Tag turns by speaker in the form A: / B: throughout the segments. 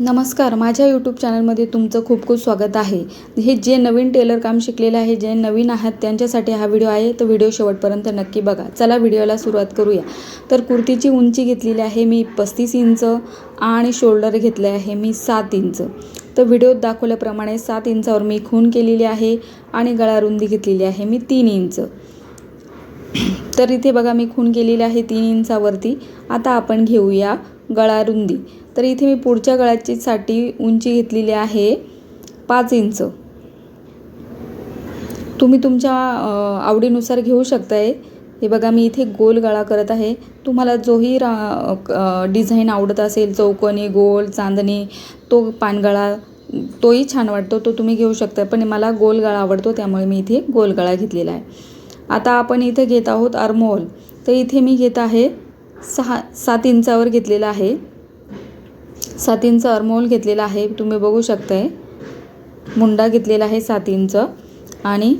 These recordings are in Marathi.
A: नमस्कार माझ्या यूट्यूब चॅनलमध्ये तुमचं खूप खूप स्वागत आहे. हे जे नवीन टेलर काम शिकलेले आहे जे नवीन आहात त्यांच्यासाठी हा व्हिडिओ आहे. तर व्हिडिओ शेवटपर्यंत नक्की बघा. चला व्हिडिओला सुरुवात करूया. तर कुर्तीची उंची घेतलेली आहे मी पस्तीस इंच आणि शोल्डर घेतले आहे मी सात इंच. तर व्हिडिओत दाखवल्याप्रमाणे सात इंचावर मी खून केलेली आहे आणि गळा रुंदी घेतलेली आहे मी तीन इंच. तर इथे बघा मी खून केलेली आहे तीन इंचावरती. आता आपण घेऊया गळा रुंदी तर इथे मी पुढच्या गळ्याची साठी उंची घेतलेली आहे पाच इंच. तुम्ही तुमच्या आवडीनुसार घेऊ शकताय. हे बघा मी इथे गोल गळा करत आहे. तुम्हाला जोही रा डिझाईन आवडत असेल चौकोनी गोल चांदणी तो पानगळा तोही छान वाटतो तो तुम्ही घेऊ शकता पण मला गोल गळा आवडतो त्यामुळे मी इथे गोल गळा घेतलेला आहे. आता आपण इथे घेत आहोत आर्मोल तर इथे मी घेत आहे सहा सात इंचावर घेतलेला आहे. सात इंच अर्मोल घेतलेला आहे तुम्ही बघू शकताय. मुंडा घेतलेला आहे सात इंच. आणि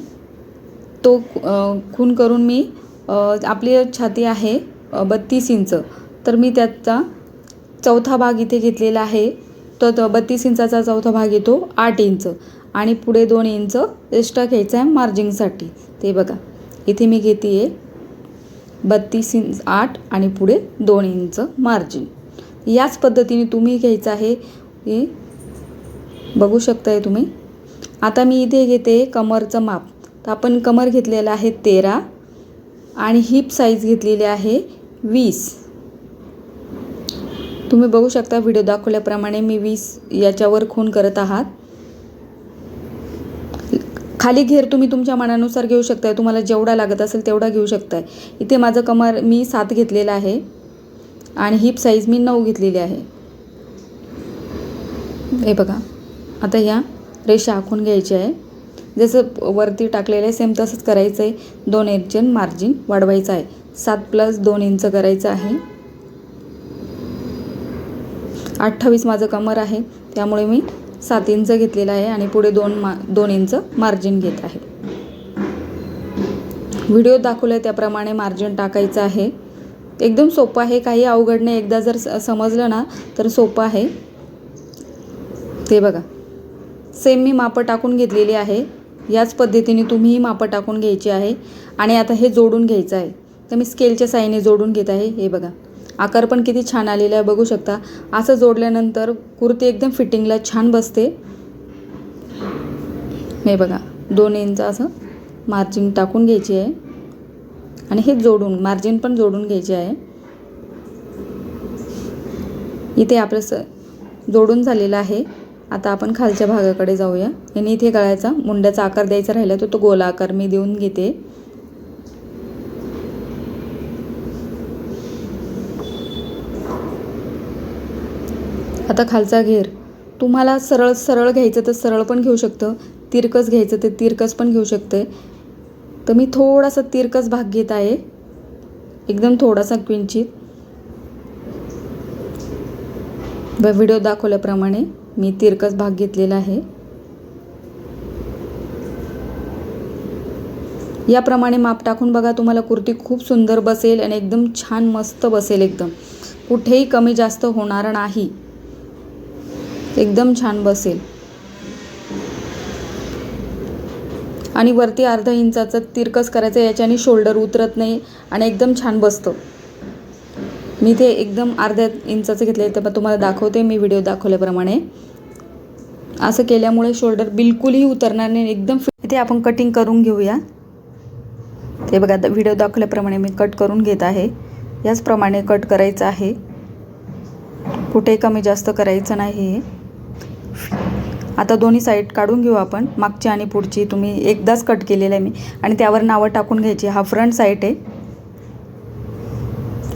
A: तो खून करून मी आपली छाती आहे बत्तीस इंच. तर मी त्याचा चौथा भाग इथे घेतलेला आहे. तो बत्तीस इंचाचा चौथा भाग येतो आठ इंच. आणि पुढे दोन इंच एक्स्ट्रा घ्यायचा आहे मार्जिंगसाठी ते बघा. इथे मी घेते आहे बत्तीस इंच आठ आणि पुढे दोन इंच मार्जिन याच पद्धतीने तुम्ही घ्यायचं आहे हे बघू शकताय तुम्ही. आता मी इथे घेते कमरचं माप. तर आपण कमर घेतलेलं आहे तेरा आणि हिप साईज घेतलेली आहे वीस. तुम्ही बघू शकता व्हिडिओ दाखवल्याप्रमाणे मी वीस याच्यावर खून करत आहात. खाली घेर तुम्ही तुमच्या मनानुसार घेऊ शकताय. तुम्हाला जेवढा लागत असेल तेवढा घेऊ शकताय. इथे माझं कमर मी सात घेतलेलं आहे आणि हिप साईज मी नऊ घेतलेली आहे. हे बघा. आता ह्या रेषा आखून घ्यायची आहे. जसं वरती टाकलेलं आहे सेम तसंच करायचं आहे. दोन इंचन मार्जिन वाढवायचं आहे. सात प्लस दोन इंच करायचं आहे. अठ्ठावीस माझं कमर आहे. त्यामुळे मी सात इंच घेतलेलं आहे आणि पुढे दोन मा दोन इंच मार्जिन घेत आहे. व्हिडिओ दाखवलं आहे त्याप्रमाणे मार्जिन टाकायचं आहे. एकदम सोपं आहे. काही अवघड नाही. एकदा जर स- समजलं ना तर सोपं आहे. ते बघा. सेम मी मापं टाकून घेतलेली आहे. याच पद्धतीने तुम्हीही मापं टाकून घ्यायची आहे. आणि आता हे जोडून घ्यायचं आहे. तर मी स्केलच्या साईने जोडून घेत आहे. हे बघा. आकार पण किती छान आलेला आहे बघू शकता. असं जोडल्यानंतर कुर्ती एकदम फिटिंगला छान बसते. हे बघा दोन इंच असं मार्जिन टाकून घ्यायची आहे. आणि हे जोडून मार्जिन पण जोडून घ्यायचे आहे. इथे आपलं स जोडून झालेलं आहे. आता आपण खालच्या भागाकडे जाऊया. आणि इथे गळ्याचा मुंड्याचा आकार द्यायचा राहिला तर तो गोला आकार मी देऊन घेते. आता खालचा घेर. तुम्हाला सरळ सरळ घ्यायचं तर सरळ पण घेऊ शकतं. तिरकस घ्यायचं तर तिरकस पण घेऊ शकते. तर मी थोडासा तिरकस भाग घेत आहे. एकदम थोडासा किंचित. व्हिडिओ दाखवल्याप्रमाणे मी तिरकस भाग घेतलेला आहे. याप्रमाणे माप टाकून बघा तुम्हाला कुर्ती खूप सुंदर बसेल आणि एकदम छान मस्त बसेल एकदम. कुठेही कमी जास्त होणार नाही. एकदम छान बसेल. आणि वरती अर्धा इंचाचं तिरकस करायचं याच्याने शोल्डर उतरत नाही आणि एकदम छान बसतं. मी ते एकदम अर्ध्या इंचाचं घेतलं आहे तर तुम्हाला दाखवते मी व्हिडिओ दाखवल्याप्रमाणे. असं केल्यामुळे शोल्डर बिलकुलही उतरणार नाही एकदम इथे आपण कटिंग करून घेऊया. ते बघा आता व्हिडिओ दाखवल्याप्रमाणे मी कट करून घेत आहे. याचप्रमाणे कट करायचं आहे. कुठे कमी जास्त करायचं नाही आता दोन्ही साईड काढून घेऊ आपण. मागची आणि पुढची तुम्ही एकदाच कट केलेलं आहे मी. आणि त्यावर नावं टाकून घ्यायची. हा फ्रंट साईड आहे.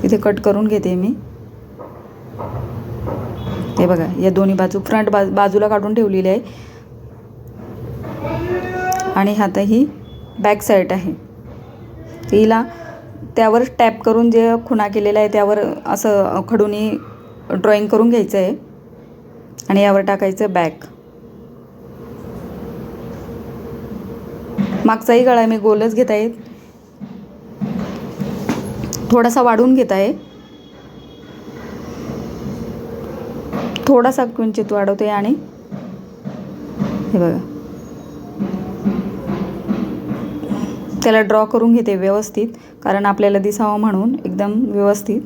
A: इथे कट करून घेते मी. हे बघा या दोन्ही बाजू फ्रंट बाजू बाजूला काढून ठेवलेली आहे. आणि आता ही बॅक साईड आहे. हिला त्यावर टॅप करून जे खुणा केलेला आहे त्यावर असं खडूनी ड्रॉईंग करून घ्यायचं आहे. आणि यावर टाकायचं बॅक. मागचाही गळा मी गोलच घेत आहे. थोडासा वाढवून घेत आहे. थोडासा किंचित वाढवते आणि हे बघा. त्याला ड्रॉ करून घेते व्यवस्थित कारण आपल्याला दिसावं म्हणून एकदम व्यवस्थित.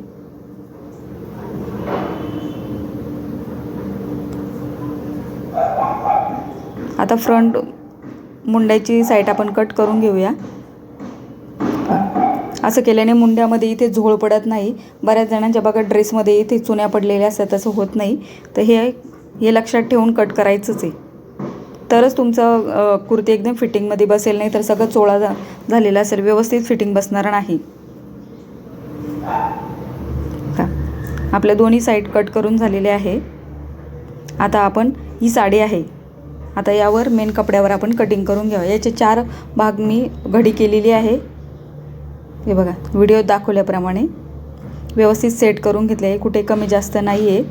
A: आता फ्रंट मुंड्याची साईड आपण कट करून घेऊया. असं केल्याने मुंड्यामध्ये इथे झोळ पडत नाही. बऱ्याच जणांच्या बघा ड्रेसमध्ये इथे चुन्या पडलेल्या असतात तसं होत नाही. तर हे हे लक्षात ठेवून कट करायचंच आहे. तरच तुमचं कुर्ती एकदम फिटिंगमध्ये बसेल नाही तर सगळं चोळा झालेला असेल. व्यवस्थित फिटिंग बसणार नाही. का? आपल्या दोन्ही साईड कट करून झालेले आहे. आता आपण ही साडी आहे. आता यावर मेन कपड्यावर आपण कटिंग करून घ्यावं. याचे चार भाग मी घडी केलेली आहे. हे बघा व्हिडिओ दाखवल्याप्रमाणे व्यवस्थित सेट करून घेतले आहे कुठे कमी जास्त नाही आहे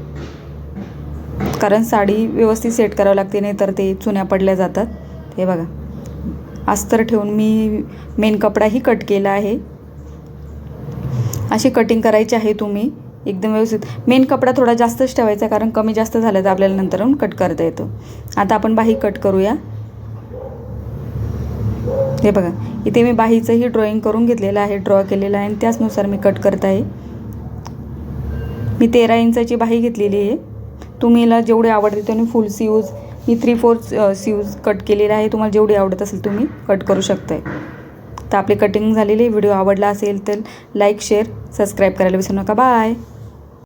A: कारण साडी व्यवस्थित सेट करावं लागते नाही तर ते चुन्या पडल्या जातात. हे बघा. अस्तर ठेवून मी मेन कपडाही कट केला आहे. अशी कटिंग करायची आहे तुम्ही. एकदम व्यवस्थित. मेन कपडा थोडा जास्तच ठेवायचा कारण कमी जास्त झालं तर आपल्याला नंतर कट करता येतो. आता आपण बाही कट करूया. हे बघा इथे मी बाहीचंही ड्रॉइंग करून घेतलेलं आहे ड्रॉ केलेलं आहे आणि त्याचनुसार मी कट करत आहे. मी तेरा इंचाची बाही घेतलेली आहे. तुम्हीला जेवढे आवडते त्याने फुल सीयूज मी थ्री फोर्थ सीयूज कट केलेला आहे. तुम्हाला जेवढी आवडत असेल तुम्ही कट करू शकताय. तर आपली कटिंग झालेली व्हिडिओ आवडला असेल तर लाईक शेअर सबस्क्राईब करायला विसरू नका. बाय